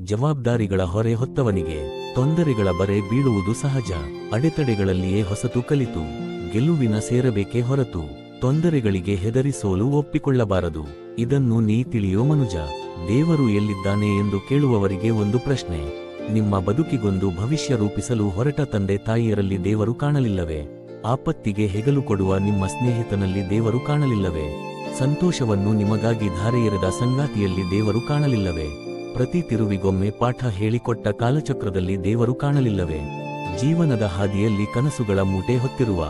ಜವಾಬ್ದಾರಿಗಳ ಹೊರೆ ಹೊತ್ತವನಿಗೆ ತೊಂದರೆಗಳ ಬರೆ ಬೀಳುವುದು ಸಹಜ. ಅಡೆತಡೆಗಳಲ್ಲಿಯೇ ಹೊಸತು ಕಲಿತು, ಗೆಲುವಿನ ಸೇರಬೇಕೇ ಹೊರತು, ತೊಂದರೆಗಳಿಗೆ ಹೆದರಿ ಸೋಲು ಒಪ್ಪಿಕೊಳ್ಳಬಾರದು. ಇದನ್ನು ನೀ ತಿಳಿಯೋ ಮನುಜ, ದೇವರು ಎಲ್ಲಿದ್ದಾನೆ ಎಂದು ಕೇಳುವವರಿಗೆ ಒಂದು ಪ್ರಶ್ನೆ. ನಿಮ್ಮ ಬದುಕಿಗೊಂದು ಭವಿಷ್ಯ ರೂಪಿಸಲು ಹೊರಟ ತಂದೆ ತಾಯಿಯರಲ್ಲಿ ದೇವರು ಕಾಣಲಿಲ್ಲವೇ? ಆಪತ್ತಿಗೆ ಹೆಗಲು ಕೊಡುವ ನಿಮ್ಮ ಸ್ನೇಹಿತನಲ್ಲಿ ದೇವರು ಕಾಣಲಿಲ್ಲವೇ? ಸಂತೋಷವನ್ನು ನಿಮಗಾಗಿ ಧಾರೆ ಎರೆದ ಸಂಗಾತಿಯಲ್ಲಿ ದೇವರು ಕಾಣಲಿಲ್ಲವೇ? ಪ್ರತಿ ತಿರುವಿಗೊಮ್ಮೆ ಪಾಠ ಹೇಳಿಕೊಟ್ಟ ಕಾಲಚಕ್ರದಲ್ಲಿ ದೇವರು ಕಾಣಲಿಲ್ಲವೆ? ಜೀವನದ ಹಾದಿಯಲ್ಲಿ ಕನಸುಗಳ ಮೂಟೆ ಹೊತ್ತಿರುವ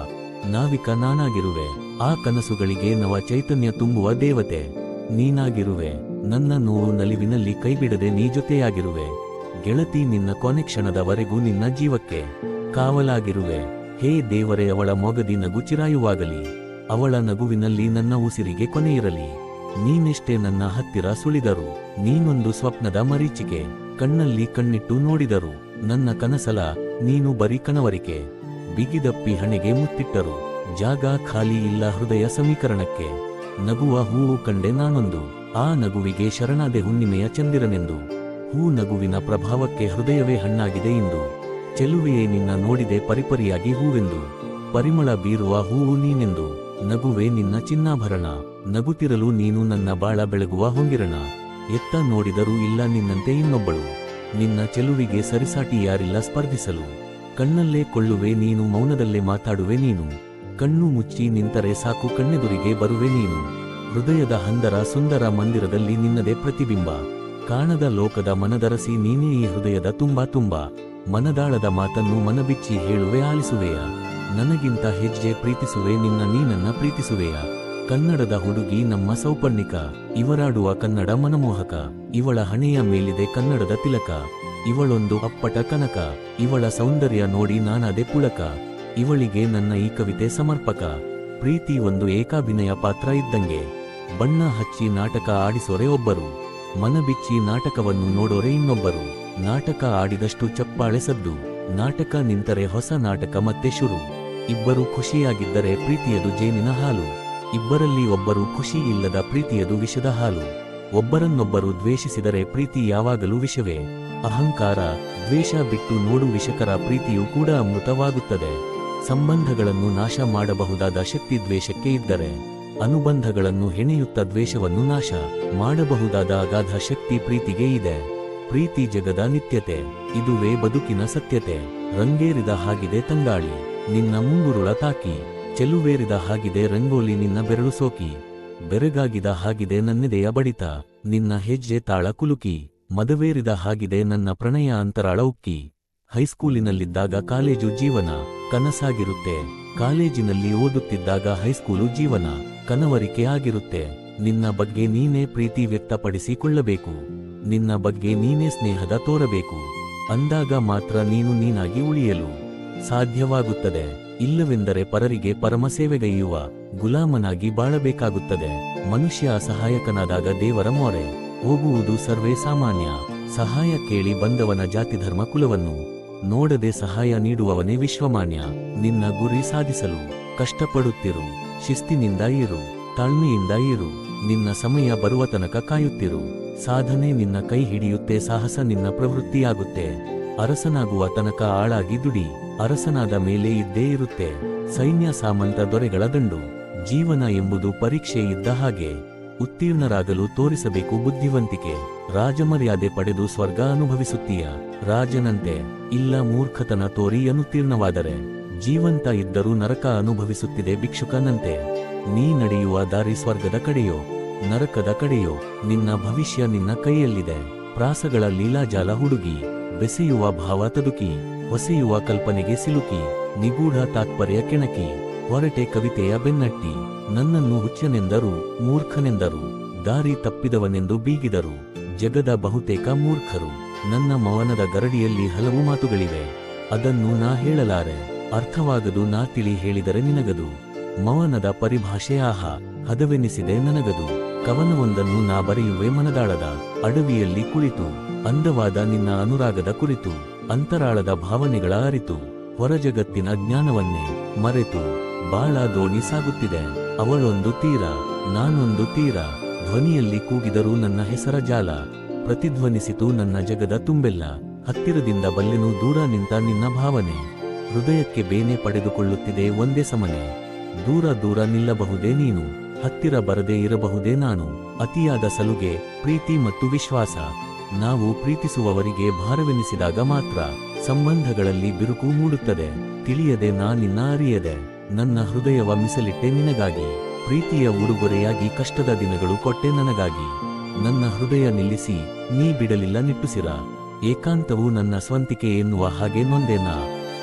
ನಾವಿಕ ನಾನಾಗಿರುವೆ. ಆ ಕನಸುಗಳಿಗೆ ನವ ಚೈತನ್ಯ ತುಂಬುವ ದೇವತೆ. ನೀನಾಗಿರುವೆ. ನನ್ನ ನೋವು ನಲಿವಿನಲ್ಲಿ ಕೈಬಿಡದೆ ನೀ ಜೊತೆಯಾಗಿರುವೆ. ಗೆಳತಿ ನಿನ್ನ ಕೊನೆ ಕ್ಷಣದವರೆಗೂ ನಿನ್ನ ಜೀವಕ್ಕೆ ಕಾವಲಾಗಿರುವೆ. ಹೇ ದೇವರೇ, ಅವಳ ಮೊಗದಿ ನಗು ಚಿರಾಯುವಾಗಲಿ. ಅವಳ ನಗುವಿನಲ್ಲಿ ನನ್ನ ಉಸಿರಿಗೆ ಕೊನೆಯಿರಲಿ. ನೀನೆಷ್ಟೇ ನನ್ನ ಹತ್ತಿರ ಸುಳಿದರು. ನೀನೊಂದು ಸ್ವಪ್ನದ ಮರೀಚಿಕೆ. ಕಣ್ಣಲ್ಲಿ ಕಣ್ಣಿಟ್ಟು ನೋಡಿದರು. ನನ್ನ ಕನಸಲ, ನೀನು ಬರೀ ಕನವರಿಕೆ. ಬಿಗಿದಪ್ಪಿ ಹಣೆಗೆ ಮುತ್ತಿಟ್ಟರು. ಜಾಗ ಖಾಲಿ ಇಲ್ಲ ಹೃದಯ ಸಮೀಕರಣಕ್ಕೆ. ನಗುವ ಹೂವು ಕಂಡೆ ನಾನೊಂದು. ಆ ನಗುವಿಗೆ ಶರಣಾದೆ ಹುಣ್ಣಿಮೆಯ ಚಂದಿರನೆಂದು. ಹೂ ನಗುವಿನ ಪ್ರಭಾವಕ್ಕೆ ಹೃದಯವೇ ಹಣ್ಣಾಗಿದೆ ಎಂದು ಚೆಲುವೆಯೇ ನಿನ್ನ ನೋಡಿದೆ ಪರಿಪರಿಯಾಗಿ ಹೂವೆಂದು. ಪರಿಮಳ ಬೀರುವ ಹೂವು ನೀನೆಂದು. ನಗುವೆ ನಿನ್ನ ಚಿನ್ನಾಭರಣ. ನಗುತ್ತಿರಲು ನೀನು ನನ್ನ ಬಾಳ ಬೆಳಗುವ ಹೊಂಗಿರಣ. ಎತ್ತ ನೋಡಿದರೂ ಇಲ್ಲ ನಿನ್ನಂತೆ ಇನ್ನೊಬ್ಬಳು. ನಿನ್ನ ಚೆಲುವಿಗೆ ಸರಿಸಾಟಿ ಯಾರಿಲ್ಲ ಸ್ಪರ್ಧಿಸಲು. ಕಣ್ಣಲ್ಲೇ ಕೊಳ್ಳುವೆ ನೀನು, ಮೌನದಲ್ಲೇ ಮಾತಾಡುವೆ ನೀನು. ಕಣ್ಣು ಮುಚ್ಚಿ ನಿಂತರೆ ಸಾಕು ಕಣ್ಣೆದುರಿಗೆ ಬರುವೆ ನೀನು. ಹೃದಯದ ಹಂದರ ಸುಂದರ ಮಂದಿರದಲ್ಲಿ ನಿನ್ನದೇ ಪ್ರತಿಬಿಂಬ. ಕಾಣದ ಲೋಕದ ಮನದರಸಿ ನೀನೇ ಈ ಹೃದಯದ ತುಂಬಾ ತುಂಬ. ಮನದಾಳದ ಮಾತನ್ನು ಮನಬಿಚ್ಚಿ ಹೇಳುವೆ ಆಲಿಸುವೆಯ. ನನಗಿಂತ ಹೆಜ್ಜೆ ಪ್ರೀತಿಸುವೆ, ನಿನ್ನ ನೀನನ್ನ ಪ್ರೀತಿಸುವೆಯ. ಕನ್ನಡದ ಹುಡುಗಿ ನಮ್ಮ ಸೌಪರ್ಣಿಕ. ಇವರಾಡುವ ಕನ್ನಡ ಮನಮೋಹಕ. ಇವಳ ಹಣೆಯ ಮೇಲಿದೆ ಕನ್ನಡದ ತಿಲಕ. ಇವಳೊಂದು ಅಪ್ಪಟ ಕನಕ. ಇವಳ ಸೌಂದರ್ಯ ನೋಡಿ ನಾನದೆ ಪುಳಕ. ಇವಳಿಗೆ ನನ್ನ ಈ ಕವಿತೆ ಸಮರ್ಪಕ. ಪ್ರೀತಿ ಒಂದು ಏಕಾಭಿನಯ ಪಾತ್ರ ಇದ್ದಂಗೆ. ಬಣ್ಣ ಹಚ್ಚಿ ನಾಟಕ ಆಡಿಸೋರೆ ಒಬ್ಬರು. ಮನಬಿಚ್ಚಿ ನಾಟಕವನ್ನು ನೋಡೋರೆ ಇನ್ನೊಬ್ಬರು. ನಾಟಕ ಆಡಿದಷ್ಟು ಚಪ್ಪಾಳೆ ಸದ್ದು. ನಾಟಕ ನಿಂತರೆ ಹೊಸ ನಾಟಕ ಮತ್ತೆ ಶುರು. ಇಬ್ಬರು ಖುಷಿಯಾಗಿದ್ದರೆ ಪ್ರೀತಿಯದು ಜೇನಿನ ಹಾಲು. ಇಬ್ಬರಲ್ಲಿ ಒಬ್ಬರು ಖುಷಿ ಇಲ್ಲದ ಪ್ರೀತಿಯದು ವಿಷದ ಹಾಲು. ಒಬ್ಬರನ್ನೊಬ್ಬರು ದ್ವೇಷಿಸಿದರೆ ಪ್ರೀತಿ ಯಾವಾಗಲೂ ವಿಷವೇ. ಅಹಂಕಾರ, ದ್ವೇಷ ಬಿಟ್ಟು ನೋಡು ವಿಷಕರ ಪ್ರೀತಿಯೂ ಕೂಡ ಅಮೃತವಾಗುತ್ತದೆ. ಸಂಬಂಧಗಳನ್ನು ನಾಶ ಮಾಡಬಹುದಾದ ಶಕ್ತಿ ದ್ವೇಷಕ್ಕೆ ಇದ್ದರೆ, ಅನುಬಂಧಗಳನ್ನು ಹೆಣೆಯುತ್ತ ದ್ವೇಷವನ್ನು ನಾಶ ಮಾಡಬಹುದಾದ ಅಗಾಧ ಶಕ್ತಿ ಪ್ರೀತಿಗೆ ಇದೆ. ಪ್ರೀತಿ ಜಗದ ನಿತ್ಯತೆ, ಇದುವೇ ಬದುಕಿನ ಸತ್ಯತೆ. ರಂಗೇರಿದ ಹಾಗಿದೆ ತಂಗಾಳಿ, ನಿನ್ನ ಮುಂಗುರುಳ ತಾಕಿ. ಚೆಲುವೇರಿದ ಹಾಗಿದೆ ರಂಗೋಲಿ ನಿನ್ನ ಬೆರಳು ಸೋಕಿ, ಬೆರಗಾಗಿದ ಹಾಗಿದೆ ನನ್ನೆದೆಯ ಬಡಿತ, ನಿನ್ನ ಹೆಜ್ಜೆ ತಾಳ ಕುಲುಕಿ, ಮದವೇರಿದ ಹಾಗಿದೆ ನನ್ನ ಪ್ರಣಯ ಅಂತರಾಳ ಉಕ್ಕಿ. ಹೈಸ್ಕೂಲಿನಲ್ಲಿದ್ದಾಗ ಕಾಲೇಜು ಜೀವನ, ಕನಸಾಗಿರುತ್ತೆ, ಕಾಲೇಜಿನಲ್ಲಿ ಓದುತ್ತಿದ್ದಾಗ ಹೈಸ್ಕೂಲು ಜೀವನ, ಕನವರಿಕೆ ಆಗಿರುತ್ತೆ, ನಿನ್ನ ಬಗ್ಗೆ ನೀನೇ ಪ್ರೀತಿ ವ್ಯಕ್ತಪಡಿಸಿಕೊಳ್ಳಬೇಕು, ನಿನ್ನ ಬಗ್ಗೆ ನೀನೇ ಸ್ನೇಹದ ತೋರಬೇಕು, ಅಂದಾಗ ಮಾತ್ರ ನೀನು ನೀನಾಗಿ ಉಳಿಯಲು. ಸಾಧ್ಯವಾಗುತ್ತದೆ. ಇಲ್ಲವೆಂದರೆ ಪರರಿಗೆ ಪರಮ ಸೇವೆಗೈಯುವ ಗುಲಾಮನಾಗಿ ಬಾಳಬೇಕಾಗುತ್ತದೆ. ಮನುಷ್ಯ ಅಸಹಾಯಕನಾದಾಗ ದೇವರ ಮೊರೆ. ಹೋಗುವುದು ಸರ್ವೇ ಸಾಮಾನ್ಯ. ಸಹಾಯ ಕೇಳಿ ಬಂದವನ ಜಾತಿ ಧರ್ಮ ಕುಲವನ್ನು. ನೋಡದೆ ಸಹಾಯ ನೀಡುವವನೇ ವಿಶ್ವಮಾನ್ಯ. ನಿನ್ನ ಗುರಿ ಸಾಧಿಸಲು. ಕಷ್ಟಪಡುತ್ತಿರು. ಶಿಸ್ತಿನಿಂದ ಇರು. ತಾಳ್ಮೆಯಿಂದ ಇರು. ನಿನ್ನ ಸಮಯ ಬರುವ ತನಕ ಕಾಯುತ್ತಿರು. ಸಾಧನೆ ನಿನ್ನ ಕೈ ಹಿಡಿಯುತ್ತೆ, ಸಾಹಸ ನಿನ್ನ ಪ್ರವೃತ್ತಿಯಾಗುತ್ತೆ. ಅರಸನಾಗುವ ತನಕ ಆಳಾಗಿ ದುಡಿ. ಅರಸನಾದ ಮೇಲೆ ಇದ್ದೇ ಇರುತ್ತೆ. ಸೈನ್ಯ ಸಾಮಂತ ದೊರೆಗಳ ದಂಡು. ಜೀವನ ಎಂಬುದು ಪರೀಕ್ಷೆ ಇದ್ದ ಹಾಗೆ. ಉತ್ತೀರ್ಣರಾಗಲು ತೋರಿಸಬೇಕು ಬುದ್ಧಿವಂತಿಕೆ. ರಾಜಮರ್ಯಾದೆ ಪಡೆದು ಸ್ವರ್ಗ ಅನುಭವಿಸುತ್ತೀಯ. ರಾಜನಂತೆ, ಇಲ್ಲ ಮೂರ್ಖತನ ತೋರಿ ಅನುತ್ತೀರ್ಣವಾದರೆ. ಜೀವಂತ ಇದ್ದರೂ ನರಕ ಅನುಭವಿಸುತ್ತಿದೆ ಭಿಕ್ಷುಕನಂತೆ. ನೀ ನಡೆಯುವ ದಾರಿ ಸ್ವರ್ಗದ ಕಡೆಯೋ, ನರಕದ ಕಡೆಯೋ, ನಿನ್ನ ಭವಿಷ್ಯ ನಿನ್ನ ಕೈಯಲ್ಲಿದೆ. ಪ್ರಾಸಗಳ ಲೀಲಾಜಾಲ ಹುಡುಗಿ, ಬೆಸೆಯುವ ಭಾವ ತದುಕಿ. ಹೊಸೆಯುವ ಕಲ್ಪನೆಗೆ ಸಿಲುಕಿ, ನಿಗೂಢ ತಾತ್ಪರ್ಯ ಕೆಣಕಿ, ಹೊರಟೆ ಕವಿತೆಯ ಬೆನ್ನಟ್ಟಿ, ನನ್ನನ್ನು ಹುಚ್ಚನೆಂದರು, ಮೂರ್ಖನೆಂದರು, ದಾರಿ ತಪ್ಪಿದವನೆಂದು ಬೀಗಿದರು, ಜಗದ ಬಹುತೇಕ ಮೂರ್ಖರು, ನನ್ನ ಮೌನದ ಗರಡಿಯಲ್ಲಿ ಹಲವು ಮಾತುಗಳಿವೆ, ಅದನ್ನು ನಾ ಹೇಳಲಾರೆ, ಅರ್ಥವಾಗದು ನಾ ತಿಳಿ ಹೇಳಿದರೆ ನಿನಗದು, ಮೌನದ ಪರಿಭಾಷೆ ಆಹ, ಹದವೆನಿಸಿದೆ ನನಗದು, ಕವನವೊಂದನ್ನು ನಾ ಬರೆಯುವೆ ಮನದಾಳದ, ಅಡವಿಯಲ್ಲಿ ಕುಳಿತು, ಅಂದವಾದ ನಿನ್ನ ಅನುರಾಗದ ಕುರಿತು. ಅಂತರಾಳದ ಭಾವನೆಗಳ ಅರಿತು, ಹೊರಜಗತ್ತಿನ ಜ್ಞಾನವನ್ನೇ ಮರೆತು ಬಾಳ ದೋಣಿ ಸಾಗುತ್ತಿದೆ. ಅವಳೊಂದು ತೀರ, ನಾನೊಂದು ತೀರ, ಧ್ವನಿಯಲ್ಲಿ ಕೂಗಿದರೂ ನನ್ನ ಹೆಸರ ಜಾಲ, ಪ್ರತಿಧ್ವನಿಸಿತು ನನ್ನ ಜಗದ ತುಂಬೆಲ್ಲ, ಹತ್ತಿರದಿಂದ ಬಲ್ಲೆನು ದೂರ ನಿಂತ ನಿನ್ನ ಭಾವನೆ, ಹೃದಯಕ್ಕೆ ಬೇನೆ ಪಡೆದುಕೊಳ್ಳುತ್ತಿದೆ ಒಂದೇ ಸಮನೆ, ದೂರ ದೂರ ನಿಲ್ಲಬಹುದೇ ನೀನು, ಹತ್ತಿರ ಬರದೇ ಇರಬಹುದೇ ನಾನು, ಅತಿಯಾದ ಸಲುಗೆ, ಪ್ರೀತಿ ಮತ್ತು ವಿಶ್ವಾಸ ನಾವು ಪ್ರೀತಿಸುವವರಿಗೆ ಭಾರವೆನಿಸಿದಾಗ ಮಾತ್ರ ಸಂಬಂಧಗಳಲ್ಲಿ ಬಿರುಕು ಮೂಡುತ್ತದೆ. ತಿಳಿಯದೆ ನಾನಿನ್ನ ಅರಿಯದೆ ನನ್ನ ಹೃದಯವ ಮೀಸಲಿಟ್ಟೆ ನಿನಗಾಗಿ. ಪ್ರೀತಿಯ ಉಡುಗೊರೆಯಾಗಿ ಕಷ್ಟದ ದಿನಗಳು ಕೊಟ್ಟೆ ನನಗಾಗಿ. ನನ್ನ ಹೃದಯ ನಿಲ್ಲಿಸಿ, ನೀ ಬಿಡಲಿಲ್ಲ ನಿಟ್ಟುಸಿರ. ಏಕಾಂತವು ನನ್ನ ಸ್ವಂತಿಕೆ ಎನ್ನುವ ಹಾಗೆ ನೊಂದೇನ?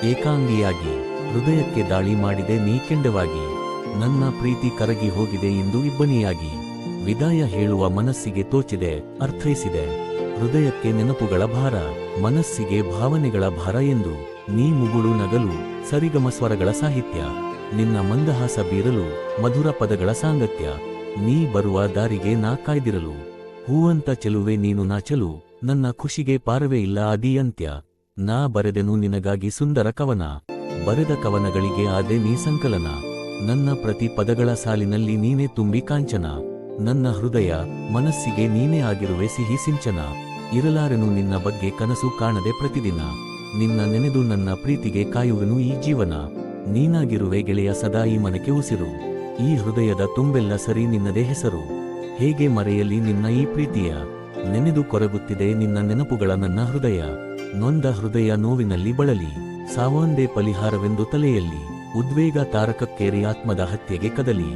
ಏಕಾಂಗಿಯಾಗಿ, ಹೃದಯಕ್ಕೆ ದಾಳಿ ಮಾಡಿದೆ ನೀ ಕೆಂಡವಾಗಿ. ನನ್ನ ಪ್ರೀತಿ ಕರಗಿ ಹೋಗಿದೆ ಎಂದು ಇಬ್ಬನಿಯಾಗಿ. ವಿದಾಯ ಹೇಳುವ ಮನಸ್ಸಿಗೆ ತೋಚಿದೆ, ಅರ್ಥೈಸಿದೆ. ಹೃದಯಕ್ಕೆ ನೆನಪುಗಳ ಭಾರ, ಮನಸ್ಸಿಗೆ ಭಾವನೆಗಳ ಭಾರ ಎಂದು ನೀ ಮುಗುಳು ನಗಲು ಸರಿಗಮ ಸ್ವರಗಳ ಸಾಹಿತ್ಯ. ನಿನ್ನ ಮಂದಹಾಸ ಬೀರಲು ಮಧುರ ಪದಗಳ ಸಾಂಗತ್ಯ. ನೀ ಬರುವ ದಾರಿಗೆ ನಾ ಕಾಯ್ದಿರಲು. ಹೂವಂತ ಚೆಲುವೆ ನೀನು ನಾಚಲು, ನನ್ನ ಖುಷಿಗೆ ಪಾರವೇ ಇಲ್ಲ ಅದಿಯಂತ್ಯ. ನಾ ಬರೆದೆನು ನಿನಗಾಗಿ ಸುಂದರ ಕವನ. ಬರೆದ ಕವನಗಳಿಗೆ ಆದೆ ನೀ ಸಂಕಲನ. ನನ್ನ ಪ್ರತಿ ಪದಗಳ ಸಾಲಿನಲ್ಲಿ ನೀನೇ ತುಂಬಿ ಕಾಂಚನ. ನನ್ನ ಹೃದಯ, ಮನಸ್ಸಿಗೆ ನೀನೇ ಆಗಿರುವೆ ಸಿಹಿ ಸಿಂಚನ. ಇರಲಾರೆನು ನಿನ್ನ ಬಗ್ಗೆ ಕನಸು ಕಾಣದೆ ಪ್ರತಿದಿನ. ನಿನ್ನ ನೆನೆದು ನನ್ನ ಪ್ರೀತಿಗೆ ಕಾಯುವನು ಈ ಜೀವನ. ನೀನಾಗಿರುವೆ ಗೆಳೆಯ ಸದಾ ಈ ಮನಕ್ಕೆ ಉಸಿರು. ಈ ಹೃದಯದ ತುಂಬೆಲ್ಲ ಸರಿ ನಿನ್ನದೇ ಹೆಸರು. ಹೇಗೆ ಮರೆಯಲಿ ನಿನ್ನ ಈ ಪ್ರೀತಿಯ? ನೆನೆದು ಕೊರಗುತ್ತಿದೆ ನಿನ್ನ ನೆನಪುಗಳ ನನ್ನ ಹೃದಯ. ನೊಂದ ಹೃದಯ ನೋವಿನಲ್ಲಿ ಬಳಲಿ. ಸಾವೊಂದೇ ಪರಿಹಾರವೆಂದು ತಲೆಯಲ್ಲಿ. ಉದ್ವೇಗ ತಾರಕಕ್ಕೇರಿ ಆತ್ಮದ ಹತ್ಯೆಗೆ ಕದಲಿ.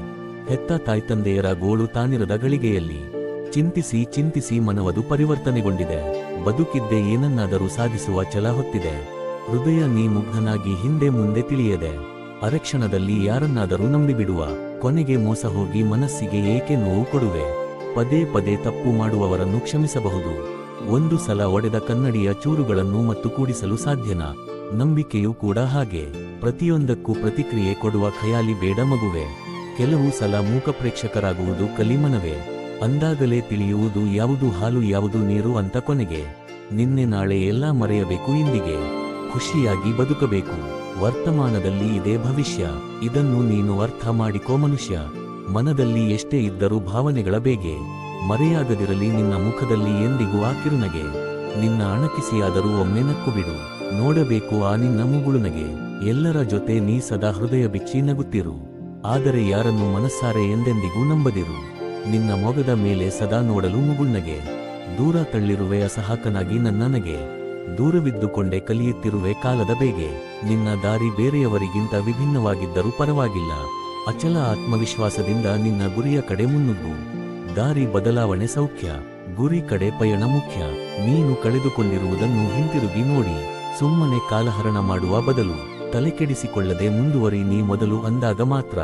ಹೆತ್ತ ತಾಯ್ತಂದೆಯರ ಗೋಳು ತಾನಿರದ ಗಳಿಗೆಯಲ್ಲಿ. ಚಿಂತಿಸಿ ಚಿಂತಿಸಿ ಮನವದು ಪರಿವರ್ತನೆಗೊಂಡಿದೆ. ಬದುಕಿದ್ದೆ ಏನನ್ನಾದರೂ ಸಾಧಿಸುವ ಛಲ ಹೊತ್ತಿದೆ. ಹೃದಯ ನೀ ಮುಗ್ಧನಾಗಿ ಹಿಂದೆ ಮುಂದೆ ತಿಳಿಯದೆ. ಅರಕ್ಷಣದಲ್ಲಿ ಯಾರನ್ನಾದರೂ ನಂಬಿಬಿಡುವ. ಕೊನೆಗೆ ಮೋಸ ಹೋಗಿ ಮನಸ್ಸಿಗೆ ಏಕೆ ನೋವು ಕೊಡುವೆ? ಪದೇ ಪದೇ ತಪ್ಪು ಮಾಡುವವರನ್ನು ಕ್ಷಮಿಸಬಹುದು. ಒಂದು ಸಲ ಒಡೆದ ಕನ್ನಡಿಯ ಚೂರುಗಳನ್ನು ಮತ್ತು ಕೂಡಿಸಲು ಸಾಧ್ಯನಾ? ನಂಬಿಕೆಯೂ ಕೂಡ ಹಾಗೆ. ಪ್ರತಿಯೊಂದಕ್ಕೂ ಪ್ರತಿಕ್ರಿಯೆ ಕೊಡುವ ಖಯಾಲಿ ಬೇಡ ಮಗುವೆ. ಕೆಲವು ಸಲ ಮೂಕ ಪ್ರೇಕ್ಷಕರಾಗುವುದು ಕಲಿಮನವೇ. ಅಂದಾಗಲೇ ತಿಳಿಯುವುದು ಯಾವುದು ಹಾಲು ಯಾವುದು ನೀರು ಅಂತ ಕೊನೆಗೆ, ನಿನ್ನೆ ನಾಳೆ ಎಲ್ಲ ಮರೆಯಬೇಕು ಇಂದಿಗೆ. ಖುಷಿಯಾಗಿ ಬದುಕಬೇಕು. ವರ್ತಮಾನದಲ್ಲಿ ಇದೇ ಭವಿಷ್ಯ. ಇದನ್ನು ನೀನು ಅರ್ಥ ಮಾಡಿಕೋ ಮನುಷ್ಯ. ಮನದಲ್ಲಿ ಎಷ್ಟೇ ಇದ್ದರೂ ಭಾವನೆಗಳ ಬೇಗೆ. ಮರೆಯಾಗದಿರಲಿ ನಿನ್ನ ಮುಖದಲ್ಲಿ ಎಂದಿಗೂ ಆ ನಿನ್ನ ಅಣಕಿಸಿಯಾದರೂ ಒಮ್ಮೆ ನಕ್ಕು ಬಿಡು ನೋಡಬೇಕು ಆ ನಿನ್ನ ಮುಗುಳುನಗೆ. ಎಲ್ಲರ ಜೊತೆ ನೀ ಸದಾ ಹೃದಯ ಬಿಚ್ಚಿ ನಗುತ್ತಿರು. ಆದರೆ ಯಾರನ್ನು ಮನಸ್ಸಾರೆ ಎಂದೆಂದಿಗೂ ನಂಬದಿರು. ನಿನ್ನ ಮೊಗದ ಮೇಲೆ ಸದಾ ನೋಡಲು ಮುಗುಳ್ನಗೆ. ದೂರ ತಳ್ಳಿರುವೆ ಅಸಹಾಕನಾಗಿ ನನ್ನನಗೆ. ದೂರವಿದ್ದುಕೊಂಡೆ ಕಲಿಯುತ್ತಿರುವೆ ಕಾಲದ ಬೇಗೆ. ನಿನ್ನ ದಾರಿ ಬೇರೆಯವರಿಗಿಂತ ವಿಭಿನ್ನವಾಗಿದ್ದರೂ ಪರವಾಗಿಲ್ಲ. ಅಚಲ ಆತ್ಮವಿಶ್ವಾಸದಿಂದ ನಿನ್ನ ಗುರಿಯ ಕಡೆ ಮುನ್ನುಗ್ಗು. ದಾರಿ ಬದಲಾವಣೆ ಸೌಖ್ಯ. ಗುರಿ ಕಡೆ ಪಯಣ ಮುಖ್ಯ. ನೀನು ಕಳೆದುಕೊಂಡಿರುವುದನ್ನು ಹಿಂತಿರುಗಿ ನೋಡಿ. ಸುಮ್ಮನೆ ಕಾಲಹರಣ ಮಾಡುವ ಬದಲು. ತಲೆಕೆಡಿಸಿಕೊಳ್ಳದೆ ಮುಂದುವರಿ ನೀ ಮೊದಲು ಅಂದಾಗ ಮಾತ್ರ.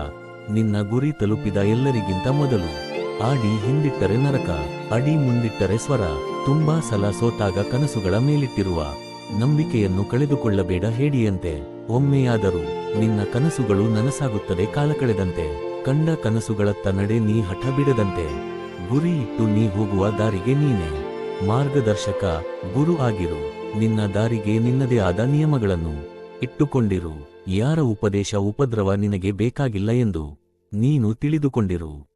ನಿನ್ನ ಗುರಿ ತಲುಪಿದ ಎಲ್ಲರಿಗಿಂತ ಮೊದಲು. ಆಡಿ ಹಿಂದಿಟ್ಟರೆ ನರಕ, ಅಡಿ ಮುಂದಿಟ್ಟರೆ ಸ್ವರ, ತುಂಬಾ ಸಲ ಸೋತಾಗ ಕನಸುಗಳ ಮೇಲಿಟ್ಟಿರುವ, ನಂಬಿಕೆಯನ್ನು ಕಳೆದುಕೊಳ್ಳಬೇಡ ಹೇಡಿಯಂತೆ. ಒಮ್ಮೆಯಾದರೂ ನಿನ್ನ ಕನಸುಗಳು ನನಸಾಗುತ್ತದೆ ಕಾಲ ಕಳೆದಂತೆ. ಕಂಡ ಕನಸುಗಳತ್ತ ನಡೆ ನೀ ಹಠ ಬಿಡದಂತೆ. ಗುರಿ ಇಟ್ಟು ನೀ ಹೋಗುವ ದಾರಿಗೆ ನೀನೆ. ಮಾರ್ಗದರ್ಶಕ, ಗುರು ಆಗಿರು. ನಿನ್ನ ದಾರಿಗೆ ನಿನ್ನದೇ ಆದ ನಿಯಮಗಳನ್ನು ಇಟ್ಟುಕೊಂಡಿರು. ಯಾರ ಉಪದೇಶ ಉಪದ್ರವ ನಿನಗೆ ಬೇಕಾಗಿಲ್ಲ ಎಂದು ನೀನು ತಿಳಿದುಕೊಂಡಿರು.